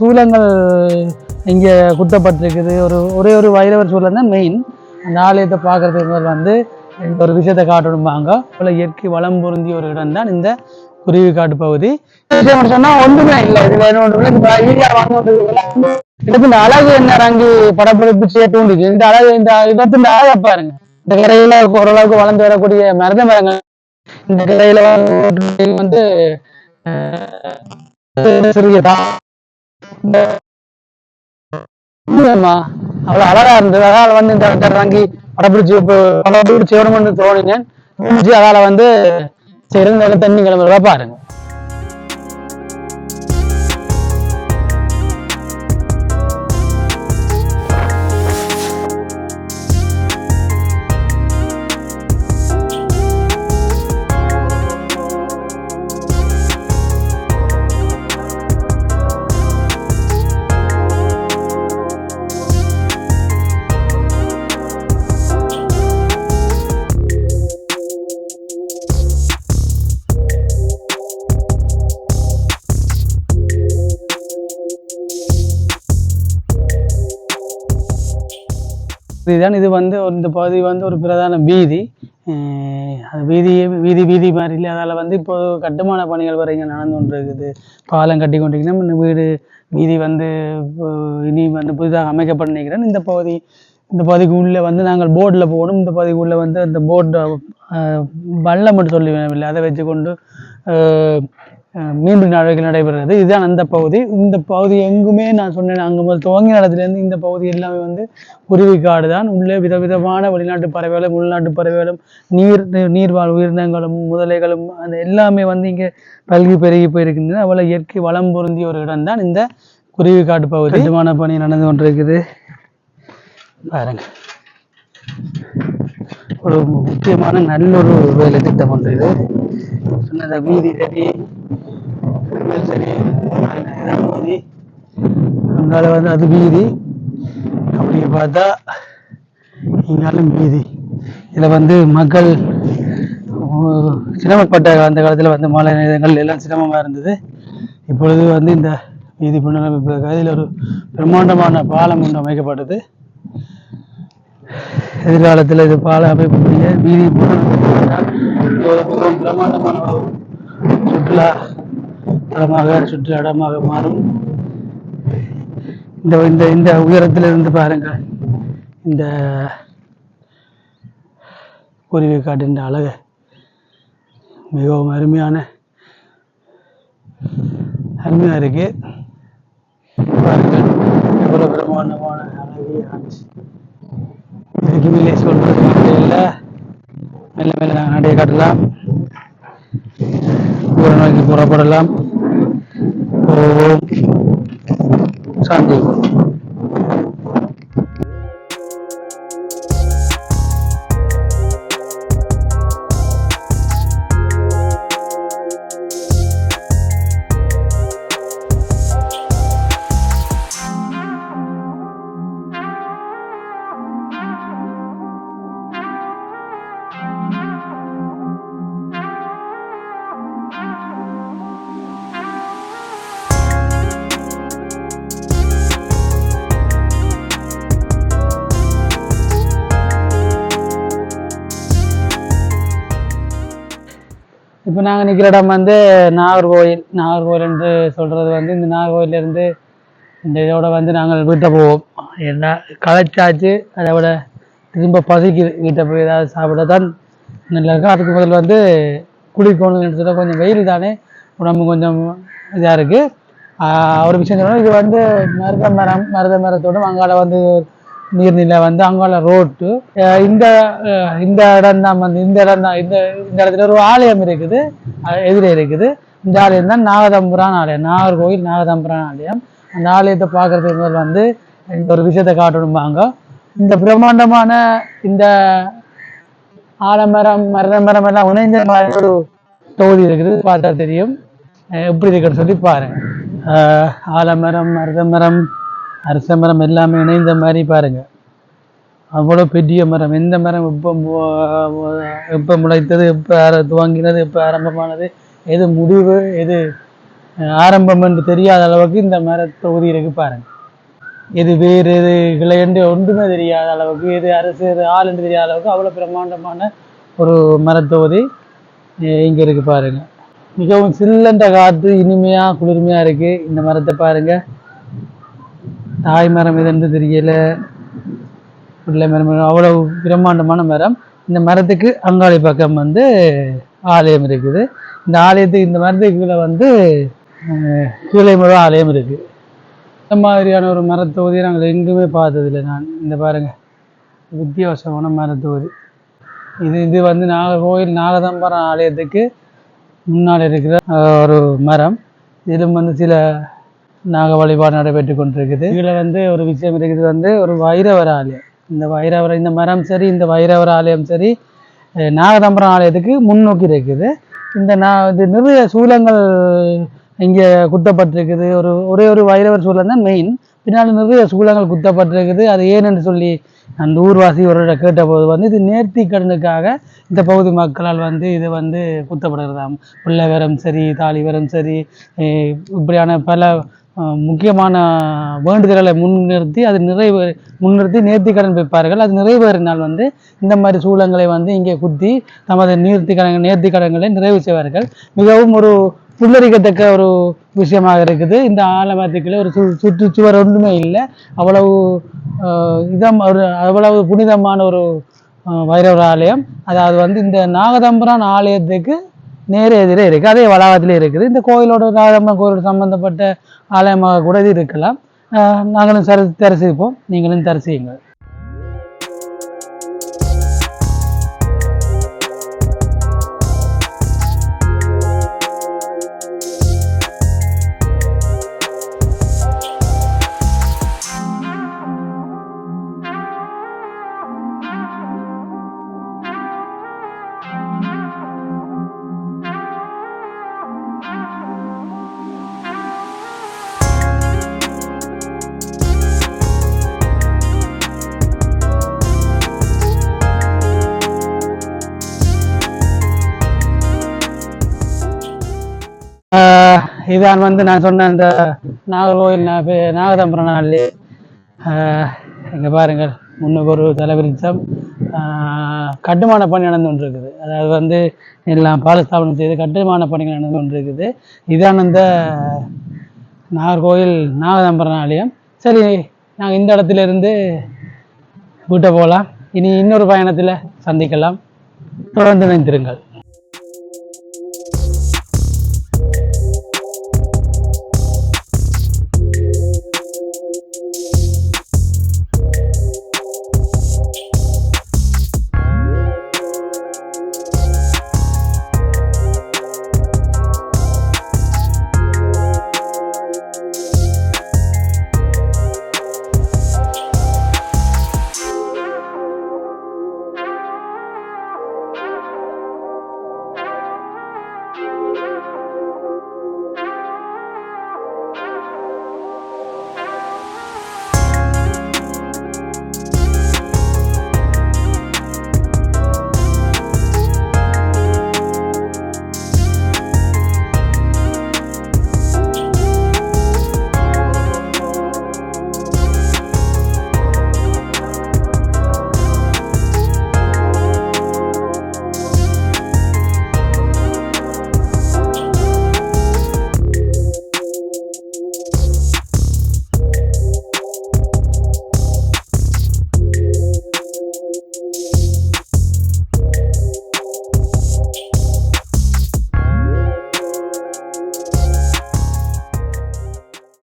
சூலங்கள் இங்கே குத்தப்பட்டிருக்குது. ஒரு ஒரே ஒரு வைரவர் சூழல் தான் மெயின் அந்த ஆலயத்தை பார்க்கறதுக்கு முதல் வந்து ஒரு விஷயத்தை காட்டணும்பாங்க. போல இயற்கை வளம் பொருந்திய ஒரு இடம் தான் இந்த குருவி காட்டு பகுதி. விஷயம் சொன்னா ஒன்றுமே இல்லை. இதுல என்ன இந்த இடத்துல அழகு என்ன ரங்கி படப்பிடிப்பு செய்ய தூண்டுச்சு இந்த அழகு இந்த இடத்துல அழகை பாருங்க. இந்த கரையில ஓரளவுக்கு வளர்ந்து வரக்கூடிய மருத மரங்கள். இந்த கரையில வந்து சிறிய அவ்வளவு அழகா இருந்தது. அதால வந்து இந்த இடத்துல இறங்கி படப்பிடிச்சு படப்பிடிச்சு செய்யணும்னு தோணினேன் அதால வந்து சரி தண்ணி கிளம்புறதா பாருங்க. இதுதான் இது வந்து ஒரு- இந்த பகுதி வந்து ஒரு பிரதான வீதி. அஹ் அது வீதி வீதி வீதி மாதிரி இல்லை. அதால் வந்து இப்போ கட்டுமான பணிகள் வரை இங்கே நடந்து கொண்டு இருக்குது பாலம் கட்டி கொண்டிருக்கணும் இந்த வீடு வீதி வந்து இனி வந்து புதிதாக அமைக்கப்பட நினைக்கிறேன். இந்த பகுதி இந்த பகுதிக்கு உள்ளே வந்து நாங்கள் போர்டில் போகணும். இந்த பகுதிக்கு உள்ளே வந்து அந்த போர்டு வல்லம் மட்டும் சொல்லி வேணவில்லை அதை வச்சு கொண்டு மீன்பிடி நடவடிக்கை நடைபெறுகிறது. இதுதான் அந்த பகுதி. இந்த பகுதி எங்குமே நான் சொன்னேன் அங்கே முதல் துவங்கின இடத்துலேருந்து இந்த பகுதி எல்லாமே வந்து குருவி காடு தான் உள்ளே விதவிதமான வெளிநாட்டு பறவைகளும் உள்நாட்டு பறவைகளும் நீர் நீர்வாழ் உயிரினங்களும் முதலைகளும் அந்த எல்லாமே வந்து இங்கே பல்கி பெருகி போயிருக்கின்றன. அவ்வளோ இயற்கை வளம் பொருந்திய ஒரு இடம் தான் இந்த குருவி காட்டு பகுதி. கட்டுமான பணி நடந்து கொண்டிருக்குது. பாருங்க. ஒரு முக்கியமான நல்ல ஒரு வேலை திட்டம் ஒன்று இது. சொன்னத வீதி சரி கண்கள் சரி வீதி அங்கால வந்து அது வீதி அப்படி பார்த்தா இங்காலும் வீதி இதில் வந்து மக்கள் சிரமப்பட்ட அந்த காலத்தில் வந்து மாலை நேரங்கள் எல்லாம் சிரமமாக இருந்தது. இப்பொழுது வந்து இந்த வீதி புனரமைப்பு இதில் ஒரு பிரம்மாண்டமான பாலம் ஒன்று அமைக்கப்பட்டது. எதிர்காலத்தில் இது பால அமைப்புடைய வீதி பிரமாண்டமான சுற்றுலா தலமாக சுற்றுலா இடமாக மாறும். இந்த இந்த இந்த உயரத்தில் இருந்து பாருங்கள். இந்த குருவி காட்டின் அழகு மிகவும் அருமையான அருமையாக இருக்குது பாருங்கள் எவ்வளோ பிரமாண்டமான அழகிய ஆட்சி இதுக்கு சொல்றது வார்த்தை இல்லை. மெல்ல மெல்ல நாங்கள் நடைய காட்டலாம். ஊரை நோக்கி புறப்படலாம். ஓம் சாந்தி. இப்போ நாங்கள் நிற்கிற இடம் வந்து நாகர்கோவில் நாகர்கோவில்ந்து என்று சொல்கிறது வந்து இந்த நாகர்கோவிலேருந்து இந்த இதோட வந்து நாங்கள் வீட்டை போவோம். என்ன களைச்சாச்சு அதை விட திரும்ப பசிக்குது வீட்டை போய் ஏதாவது சாப்பிட தான் நல்லா இருக்கும். அதுக்கு முதல் வந்து குளிக்கணும்னு சொல்ல கொஞ்சம் வெயில் தானே உடம்பு கொஞ்சம் இதாக இருக்குது ஒரு விஷயம் சொல்லணும் இது வந்து மருத மரம் மருத மரத்தோட அங்கால வந்து நீர்நிலை வந்து அங்கால ரோட்டு. இந்த இந்த இடம் தான் வந்து இந்த இடம் தான் இந்த இந்த இடத்துல ஒரு ஆலயம் இருக்குது. எதிரே இருக்குது. இந்த ஆலயம் தான் நாகதம்புரான் ஆலயம். நாகர்கோவில் நாகதம்புரான் ஆலயம். அந்த ஆலயத்தை பார்க்கறதுக்கு முதல் வந்து ஒரு விஷயத்தை காட்டணும்பாங்க. இந்த பிரம்மாண்டமான இந்த ஆலமரம் மரதமரம் எல்லாம் இணைந்த மாதிரி ஒரு தொகுதி இருக்குது. பார்த்தா தெரியும். அஹ் எப்படி இருக்குன்னு சொல்லி பாருங்க. அஹ் ஆலமரம் மருதமரம் அரச மரம் எல்லாமே இணைந்த மாதிரி பாருங்க. அவ்வளோ பெரிய மரம். எந்த மரம் எப்போ எப்போ முளைத்தது எப்போ ஆர- துவங்கினது எப்போ ஆரம்பமானது எது முடிவு எது ஆரம்பம் என்று தெரியாத அளவுக்கு இந்த மர தொகுதி இருக்கு பாருங்க. எது வேறு எது கிளையண்டு ஒன்றுமே தெரியாத அளவுக்கு எது அரசு எது ஆள் என்று தெரியாத அளவுக்கு அவ்வளோ பிரம்மாண்டமான ஒரு மரத்தொகுதி இங்கே இங்க இருக்கு பாருங்க. மிகவும் சில்லண்ட காற்று இனிமையாக குளிர்மையாக இருக்குது இந்த மரத்தை பாருங்கள் தாய் மரம் எதுன்னு தெரியல. பிள்ளை மரம் அவ்வளவு பிரம்மாண்டமான மரம். இந்த மரத்துக்கு அங்காளி பக்கம் வந்து ஆலயம் இருக்குது. இந்த ஆலயத்துக்கு இந்த மரத்துக்கு கீழே வந்து கீழே முழு ஆலயம் இருக்கு. இந்த மாதிரியான ஒரு மரத்தொகுதியை நாங்கள் எங்குமே பார்த்ததில்லை நான். இந்த பாருங்க வித்தியாசமான மரத்தொகுதி இது இது வந்து நாகர்கோவில் நாகதம்பரம் ஆலயத்துக்கு முன்னால் இருக்கிற ஒரு மரம். இதிலும் வந்து சில நாக வழிபாடு நடைபெற்று கொண்டிருக்குது. இதில் வந்து ஒரு விஷயம் இருக்குது. வந்து ஒரு வைரவர் ஆலயம் இந்த வைரவர இந்த மரம் சரி இந்த வைரவர் ஆலயம் சரி நாகதம்பரம் ஆலயத்துக்கு முன்னோக்கி இருக்குது. இந்த நான் இது நிறைய சூலங்கள் இங்கே குத்தப்பட்டிருக்குது. ஒரு ஒரே ஒரு வைரவர் சூழல் தான் மெயின் பின்னால் நிறைய சூலங்கள் குத்தப்பட்டிருக்குது. அது ஏனென்று சொல்லி அந்த ஊர்வாசி ஒரு கேட்டபோது வந்து இது நேர்த்தி கடனுக்காக இந்த பகுதி மக்களால் வந்து இது வந்து குத்தப்படுகிறதாம். பிள்ளை வரம் சரி தாலி வரம் சரி இப்படியான பல முக்கியமான வேண்டுதல்களை முன்னிறுத்தி அது நிறைவு முன்னிறுத்தி நேர்த்தி கடன் வைப்பார்கள். அது நிறைவேறினால் வந்து இந்த மாதிரி சூழங்களை வந்து இங்கே குத்தி தமது நீர்த்தி கடன் நேர்த்தி கடன்களை நிறைவு செய்வார்கள். மிகவும் ஒரு புல்லரிக்கத்தக்க ஒரு விஷயமாக இருக்குது. இந்த ஆலமரத்துக்குள்ளே ஒரு சு சுற்றுச்சுவர் ஒன்றுமே இல்லை. அவ்வளவு இதம் ஒரு அவ்வளவு புனிதமான ஒரு வைரவர் ஆலயம். அதாவது வந்து இந்த நாகதம்பரான் ஆலயத்துக்கு நேரே எதிரே இருக்குது அதே வளாகத்திலே இருக்குது. இந்த கோயிலோட நாகதம்பரம் கோயிலோட சம்பந்தப்பட்ட ஆலயமாக கூட இது இருக்கலாம். நாங்களும் சரி தரிசிப்போம். நீங்களும் தரிசியுங்கள். இதான் வந்து நான் சொன்ன அந்த நாகர்கோவில் நா- பே- நாகதம்பரம் நாள் இங்கே பாருங்கள் முன்னுக்கு ஒரு தலைவிரிச்சம். கட்டுமான பணி நடந்து கொண்டிருக்குது. அதாவது வந்து எல்லாம் பாலஸ்தாபனம் செய்து கட்டுமான பணிகள் நடந்து கொண்டிருக்குது. இதான் அந்த நாகர்கோவில் நாகதம்பரம் ஆலயம். சரி நாங்கள் இந்த இடத்துல இருந்து வீட்டை போகலாம். இனி இன்னொரு பயணத்தில் சந்திக்கலாம். தொடர்ந்து நினைத்திருங்கள்